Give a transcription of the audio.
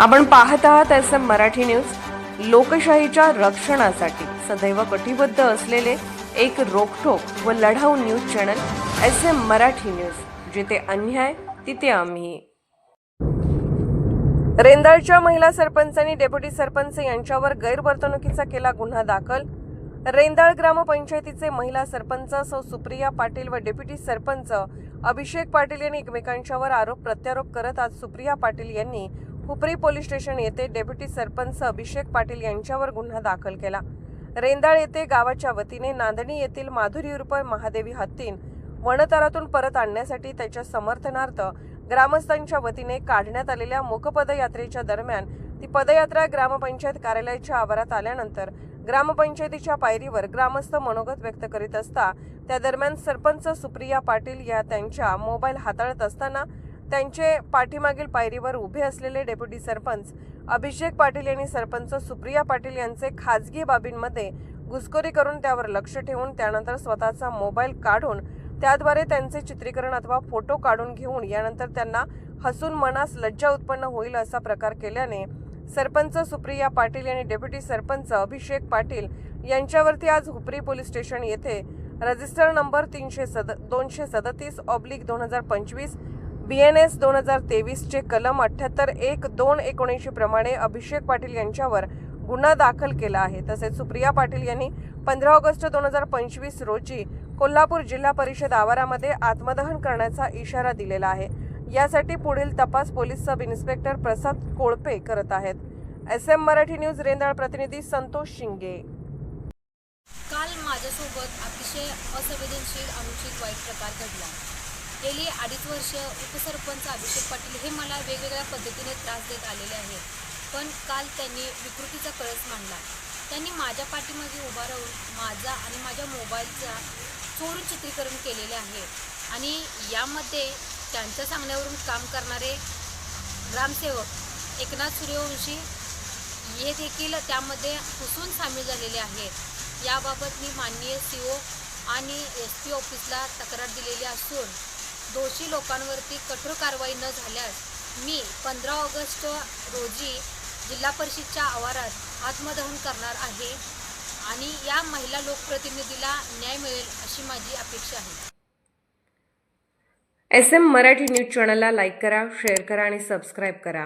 आपण पाहत आहात एस एम मराठी न्यूज. लोकशाहीच्या रक्षणासाठी सदैव कटिबद्ध असलेले एक रोखोक व लढाऊ news channel S M Marathi news. जिथे अन्याय तिथे आम्ही. रेंदाळच्या महिला सरपंच आणि डेप्युटी सरपंच यांच्यावर गैरवर्तणुकीचा केला गुन्हा दाखल. रेंदाळ ग्रामपंचायतीचे महिला सरपंच सौ सुप्रिया पाटील व डेप्युटी सरपंच अभिषेक पाटील यांनी एकमेकांच्यावर आरोप प्रत्यारोप करत आज सुप्रिया पाटील यांनी हुपरी पोलीस स्टेशन येथे डेप्युटी सरपंच अभिषेक पाटील यांच्यावर गुन्हा दाखल केला. रेंदाळ येथे गावाच्या वतीने नांदणी येथील माधुरी उर्फ महादेवी हत्तीन वनतारातून परत आणण्यासाठी त्याच्या समर्थनार्थ ग्रामस्थांच्या वतीने काढण्यात आलेल्या मूकपदयात्रेच्या दरम्यान ती पदयात्रा ग्रामपंचायत कार्यालयाच्या आवारात आल्यानंतर ग्रामपंचायतीच्या पायरीवर ग्रामस्थ मनोगत व्यक्त करीत असता त्या दरम्यान सरपंच सुप्रिया पाटील या त्यांच्या मोबाईल हाताळत असताना त्यांचे पाठीमागील पायरीवर उभे असलेले डेप्युटी सरपंच अभिषेक पाटील यांनी सरपंच सुप्रिया पाटील यांचे खाजगी बाबींमध्ये घुसखोरी करून त्यावर लक्ष ठेवून त्यानंतर स्वतःचा मोबाईल काढून त्याद्वारे त्यांचे चित्रीकरण अथवा फोटो काढून घेऊन यानंतर त्यांना हसून मनास लज्जा उत्पन्न होईल असा प्रकार केल्याने सरपंच सुप्रिया पाटील यांनी डेप्युटी सरपंच अभिषेक पाटील यांच्यावरती आज हुपरी पोलीस स्टेशन येथे रजिस्टर नंबर तीनशे सद दोनशे सदतीस ऑब्लिक दोन हजार पंचवीस बी एन एस दोन हजार तेवीसचे कलम अठ्ठ्याहत्तर एक दोन एकोणऐंशी प्रमाणे अभिषेक पाटील यांच्यावर गुन्हा दाखल केला आहे. तसेच सुप्रिया पाटील यांनी पंधरा ऑगस्ट दोन हजार पंचवीस रोजी कोल्हापूर जिल्हा परिषद आवारामध्ये आत्मदहन करण्याचा इशारा दिलेला आहे. यासाठी पुढील तपास पोलीस सब इन्स्पेक्टर प्रसाद कोळपे करत आहेत. S M Marathi news Rendal प्रतिनिधी संतोष शिंगे. काल माझ्यासोबत अतिशय असंवेदनशील अनुचित वाईट प्रकार घडला. गेली अडीच वर्ष उपसरपंच अभिषेक पाटील हे मला वेगवेगळ्या पद्धतीने त्रास देत आलेले आहेत. पण काल त्यांनी विकृतीचा कळस मांडला. त्यांनी माझ्या पाठीमागे उभा राहून माझा आणि माझ्या मोबाईलचा चोरून चित्रीकरण केलेले आहे आणि यामध्ये त्यांच्या सांगण्यावरून काम करणारे ग्रामसेवक एकनाथ सूर्यवंशी हे देखील त्यामध्ये पुसून सामील झालेले आहेत याबाबत मी माननीय सी ओ आणि एस पी ऑफिसला तक्रार दिलेली असून दोषी लोकांवरती कठोर कारवाई न झाल्यास मी पंधरा ऑगस्ट रोजी जिल्हा परिषदच्या आवारात आत्मदहन करणार आहे आणि या महिला लोकप्रतिनिधीला न्याय मिळेल अशी माझी अपेक्षा आहे. एस एम मराठी न्यूज चॅनलला लाईक करा शेअर करा आणि सबस्क्राईब करा.